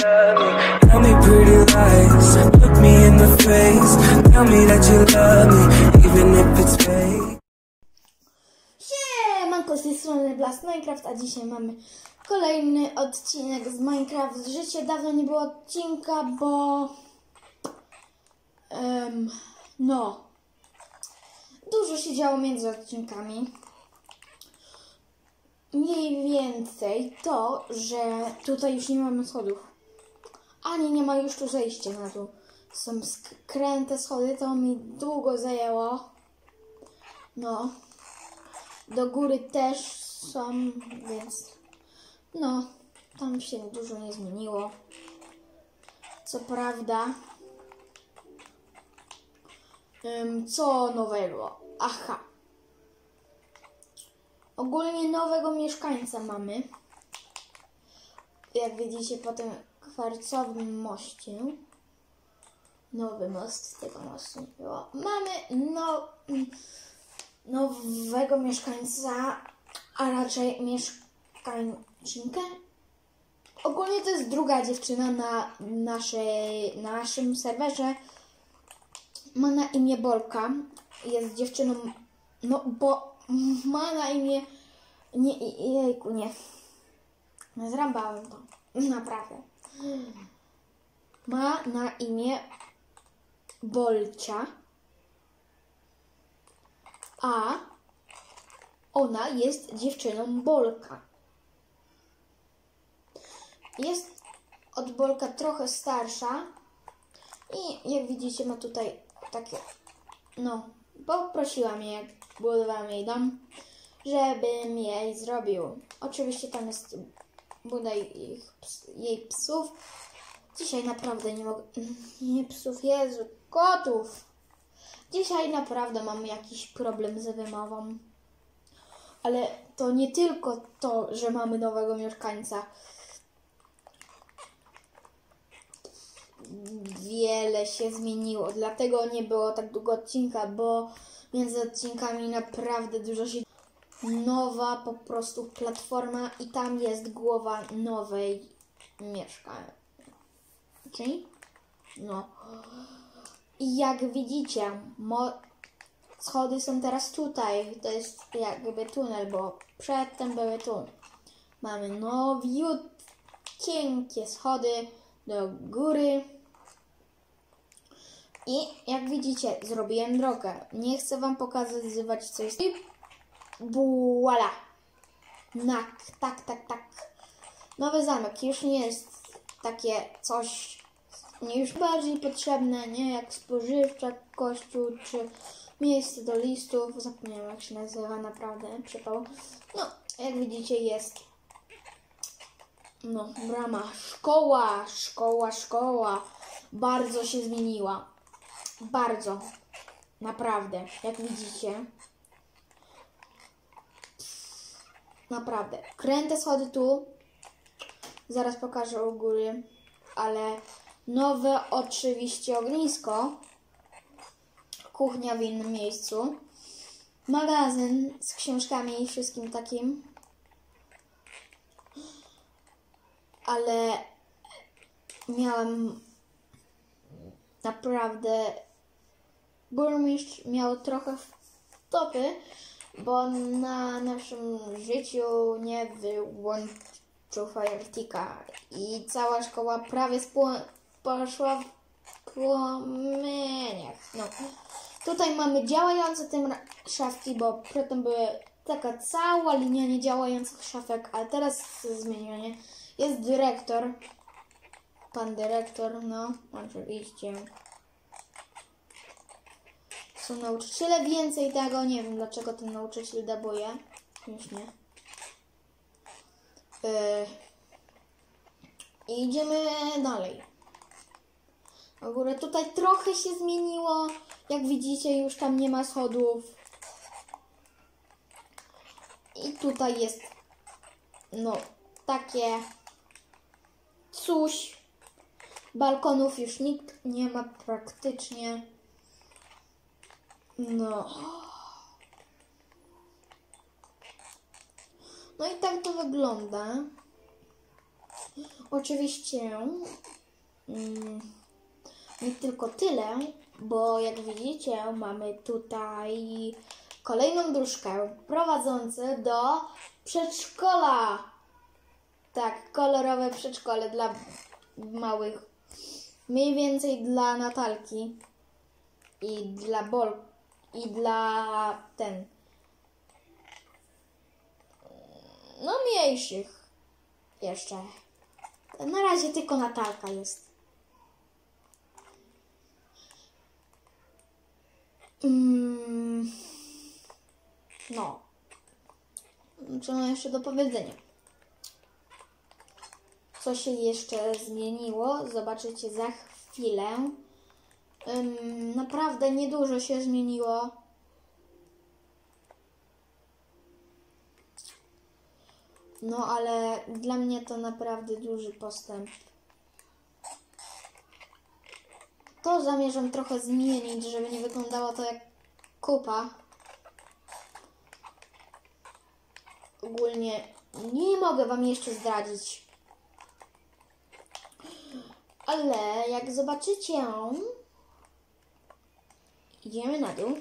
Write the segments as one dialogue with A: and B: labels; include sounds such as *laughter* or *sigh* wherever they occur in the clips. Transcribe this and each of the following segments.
A: Tell me pretty lies. Look me in the face. Tell me that you love me, even if it's fake.
B: Siemanko, z tej strony Blast Minecraft, a dzisiaj mamy kolejny odcinek z Minecraft z życia. Dawno nie było odcinka, bo... em, no... Dużo się działo między odcinkami. Mniej więcej to, że tutaj już nie mamy schodów. Ani nie ma już tu zejścia na dół. Są skręte schody, to mi długo zajęło. No. Do góry też są, więc no, tam się dużo nie zmieniło. Co prawda, co nowego? Aha. Ogólnie nowego mieszkańca mamy. Jak widzicie po tym kwarcowym moście. Nowy most, tego mostu nie było. Mamy no, nowego mieszkańca, a raczej mieszkańczynkę. Ogólnie to jest druga dziewczyna na, naszej, na naszym serwerze. Ma na imię Bolka. Jest dziewczyną, no bo ma na imię, nie, jejku, nie. Zrąbałem to, naprawdę. Ma na imię Bolcia a ona jest dziewczyną Bolka. Jest od Bolka trochę starsza i jak widzicie ma tutaj takie, no, poprosiła mnie, jak budowałam jej dom, żebym jej zrobił. Oczywiście tam jest budaj ich, jej psów. Dzisiaj naprawdę nie mogę, *laughs* nie psów, Jezu, kotów. Dzisiaj naprawdę mamy jakiś problem z wymową. Ale to nie tylko to, że mamy nowego mieszkańca. Wiele się zmieniło, dlatego nie było tak długo odcinka, bo między odcinkami naprawdę dużo się. Nowa po prostu platforma i tam jest głowa nowej mieszkania. Czyli? No. I jak widzicie, schody są teraz tutaj. To jest jakby tunel, bo przedtem były tu. Mamy nowiutkie schody do góry. I jak widzicie, zrobiłem drogę. Nie chcę wam pokazywać, co jest. Voila. Tak, tak, tak, tak. Nowy zamek już nie jest takie coś nie już bardziej potrzebne, nie jak spożywcza kościół czy miejsce do listów. Zapomniałam jak się nazywa naprawdę, przypał. No, jak widzicie jest no, brama. Szkoła, szkoła, szkoła. Bardzo się zmieniła. Bardzo. Naprawdę, jak widzicie. Naprawdę. Kręte schody tu. Zaraz pokażę u góry. Ale nowe oczywiście ognisko. Kuchnia w innym miejscu. Magazyn z książkami i wszystkim takim. Ale miałem naprawdę burmistrz miał trochę wtopy, bo na naszym życiu nie wyłączył Firetika i cała szkoła prawie poszła w płomieniach. No. Tutaj mamy działające tym szafki, bo przedtem były taka cała linia niedziałających szafek, ale teraz zmienione. Jest dyrektor. Pan dyrektor, no, oczywiście. Są nauczyciele, więcej tego, nie wiem dlaczego ten nauczyciel dabuje. Już nie. Yy. Idziemy dalej. W ogóle tutaj trochę się zmieniło. Jak widzicie, już tam nie ma schodów. I tutaj jest no takie coś. Balkonów już nikt nie ma praktycznie. No. No i tak to wygląda. oczywiście mm, nie tylko tyle, bo jak widzicie, mamy tutaj kolejną dróżkę prowadzącą do przedszkola. Tak, kolorowe przedszkole dla małych. Mniej więcej dla Natalki i dla Bol i dla ten. No mniejszych jeszcze. Na razie tylko Natalka jest. Mm, no. Co mam jeszcze do powiedzenia? Co się jeszcze zmieniło? Zobaczycie za chwilę. Ym, naprawdę niedużo się zmieniło. No, ale dla mnie to naprawdę duży postęp. To zamierzam trochę zmienić, żeby nie wyglądało to jak kupa. Ogólnie nie mogę Wam jeszcze zdradzić. Ale jak zobaczycie, idziemy na dół.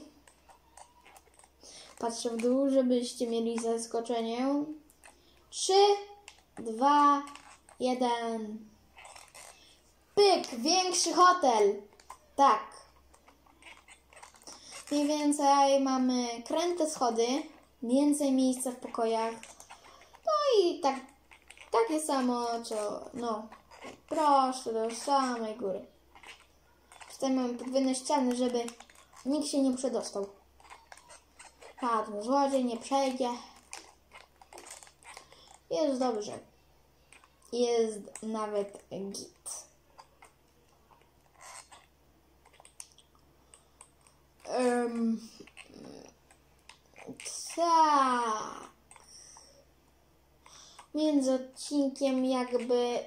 B: Patrzę w dół, żebyście mieli zaskoczenie. Trzy, dwa, jeden. Pyk, większy hotel. Tak. Mniej więcej mamy kręte schody, więcej miejsca w pokojach. No i tak, takie samo, co, no, prosto do samej góry. Tutaj mamy podwójne ściany, żeby nikt się nie przedostał. Żaden złodziej nie przejdzie. Jest dobrze. Jest nawet git. Um, tak. Między odcinkiem jakby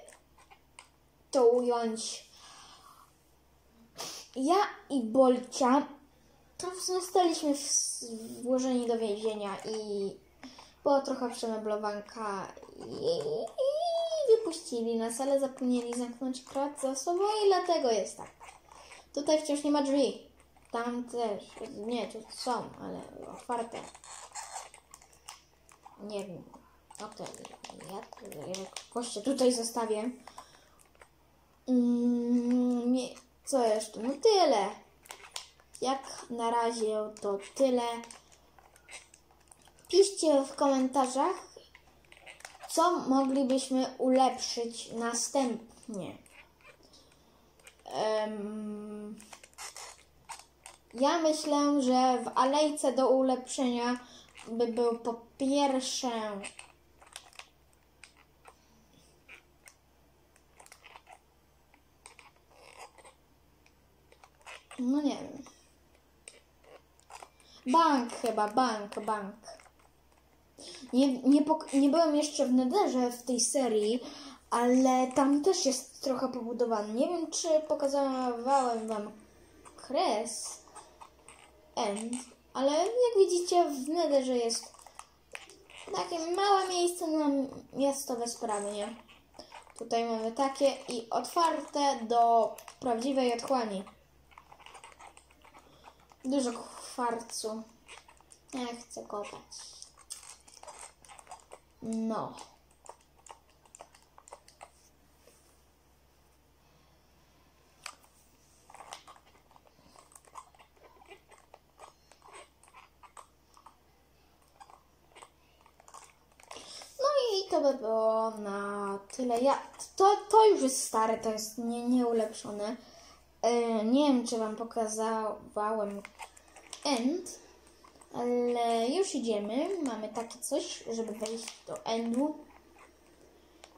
B: to ująć. Ja i Bolcia to zostaliśmy włożeni do więzienia i było trochę przemeblowanka i, wypuścili nas, ale zapomnieli zamknąć krat za sobą i dlatego jest tak. Tutaj wciąż nie ma drzwi. Tam też. Nie, tu są, ale otwarte. Nie wiem. Okej, ja, ja koście tutaj zostawię. Mm, nie, co jeszcze? No tyle. Jak na razie to tyle. Piszcie w komentarzach, co moglibyśmy ulepszyć następnie. Ja myślę, że w alejce do ulepszenia by był po pierwsze no nie wiem. Bank chyba, bank, bank. Nie, nie, nie byłem jeszcze w Nederze w tej serii, ale tam też jest trochę pobudowany. Nie wiem, czy pokazywałem wam kres end, ale jak widzicie w Nederze jest takie małe miejsce na miastowe sprawy, nie? Tutaj mamy takie i otwarte do prawdziwej otchłani. Dużo kwarcu. Ja chcę kopać. No. No to by było na tyle. Ja, to, to już jest stare, to jest nie, nieulepszone. E, nie wiem, czy Wam pokazywałem end, ale już idziemy. Mamy takie coś, żeby wejść do endu.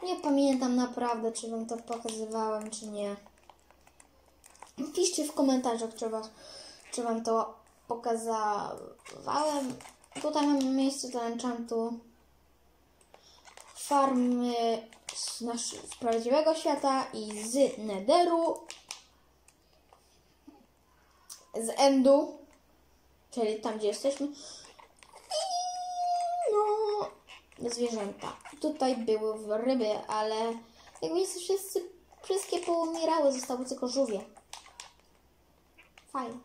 B: Nie pamiętam naprawdę, czy Wam to pokazywałem, czy nie. Piszcie w komentarzach, czy, was, czy Wam to pokazywałem. Tutaj mamy miejsce do enchantu. Farmy z, z prawdziwego świata i z Netheru. Z Endu, czyli tam, gdzie jesteśmy. I no, zwierzęta. Tutaj były ryby, ale Jak widzicie, wszyscy, wszystkie poumierały, zostały tylko żółwie. Fajnie.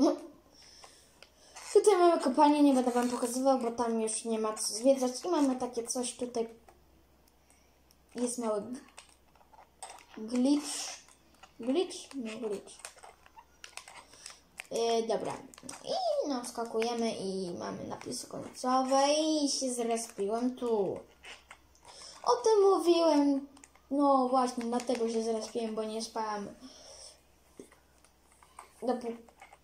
B: *laughs* Tutaj mamy kopalnię, nie będę wam pokazywał, bo tam już nie ma co zwiedzać. I mamy takie coś tutaj. Jest mały glitch. Glitch? Nie glitch. Yy, dobra. I no, skakujemy i mamy napisy końcowe i się zrespiłem tu. O tym mówiłem. No właśnie, dlatego się zrespiłem, bo nie spałem.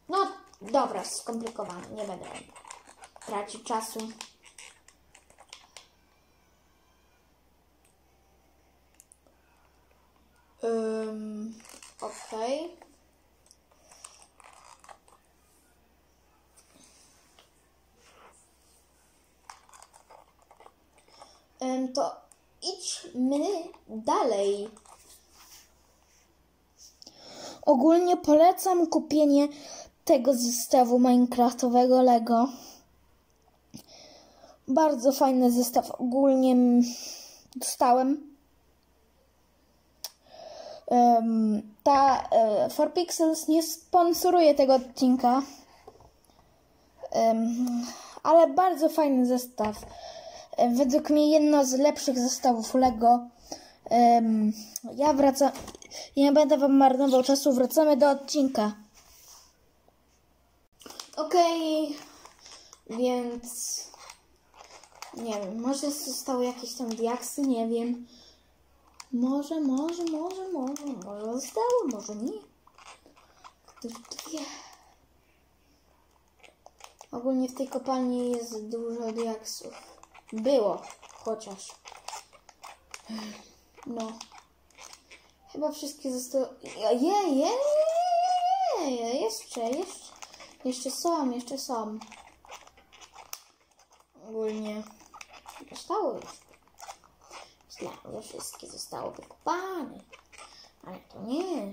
B: No dobra, skomplikowane, nie będę tracić czasu. Um, Okej. Em, To idźmy dalej. Ogólnie polecam kupienie tego zestawu Minecraftowego Lego. Bardzo fajny zestaw. Ogólnie mm, dostałem. Em, ta e, 4Pixels nie sponsoruje tego odcinka. Em, ale bardzo fajny zestaw. E, Według mnie jedno z lepszych zestawów Lego. Ja wracam. Ja będę wam marnował czasu. Wracamy do odcinka. Okej, więc nie wiem, może zostały jakieś tam diaksy, nie wiem. Może, może, może, może, może zostało, może nie. Kto to wie? Ogólnie w tej kopalni jest dużo diaksów. Było, chociaż. No. Chyba wszystkie zostały... Je, je, je, je, je, jeszcze, jeszcze. Jeszcze są, jeszcze są. Ogólnie zostało już. Myślałam, że wszystkie zostały wykopane. Ale to nie.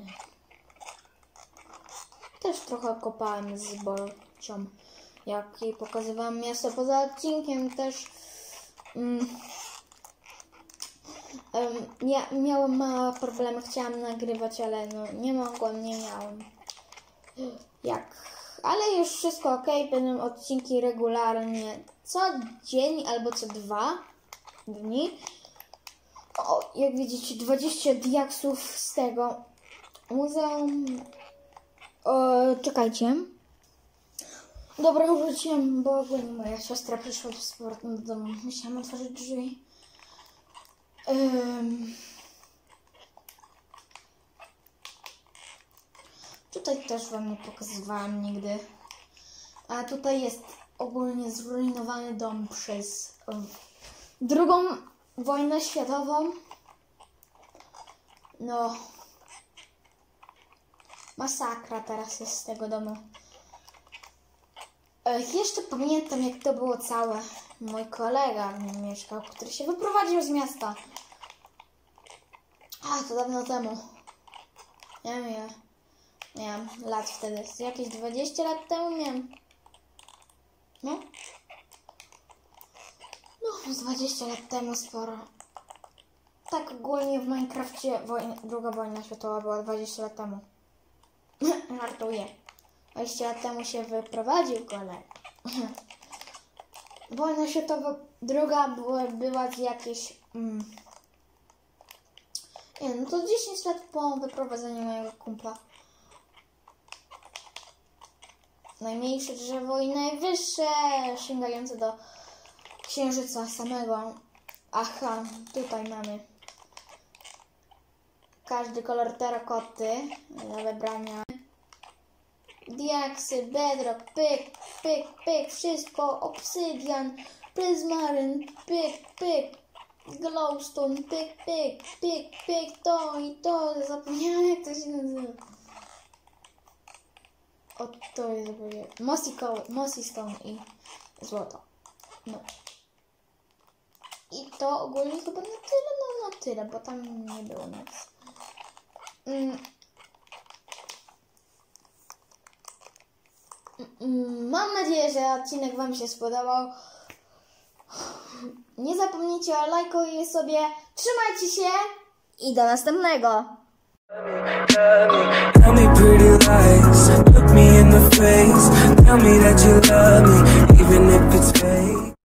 B: Też trochę kopałem z Borcią. Jak jej pokazywałam miasto poza odcinkiem, też em, ja miałem małe problemy. Chciałam nagrywać, ale no, nie mogłam, nie miałem. Jak ale już wszystko ok, będą odcinki regularnie co dzień albo co dwa dni. O, jak widzicie, 20 diaksów z tego muzeum. O, czekajcie. Dobra, wróciłem, bo ogólnie moja siostra przyszła z powrotem do domu. Musiałam otworzyć drzwi. Ym. Tutaj też Wam nie pokazywałam nigdy. A tutaj jest ogólnie zrujnowany dom przez um, drugą wojnę światową. No. Masakra teraz jest z tego domu. E, Jeszcze pamiętam, jak to było całe. Mój kolega mieszkał, który się wyprowadził z miasta. A, to dawno temu. Wiem, ile miałam lat wtedy. Jakieś 20 lat temu miałem. No. No, z 20 lat temu sporo. Tak ogólnie w Minecrafcie wojna, druga wojna światowa była 20 lat temu. *laughs* Żartuję. 20 lat temu się wyprowadził kolega. Wojna światowa druga była, była z jakieś... Mm, nie no to 10 lat po wyprowadzeniu mojego kumpla. Najmniejsze drzewo i najwyższe, sięgające do księżyca samego. Aha, tutaj mamy każdy kolor terakoty do wybrania. Diaksy, bedrock, pyk, pyk, pyk, wszystko, obsydian, pryzmaryn, pyk, pyk, glowstone, pyk, pyk, pyk, pyk, to i to, zapomniałam jak to się nazywa. O, to jest zapomniałam. Mossy, Mossy Stone i złoto. No. I to ogólnie chyba na tyle, no na tyle, bo tam nie było nic. Mm, Mam nadzieję, że odcinek Wam się spodobał. Nie zapomnijcie o lajku i sobie. Trzymajcie się
A: i do następnego.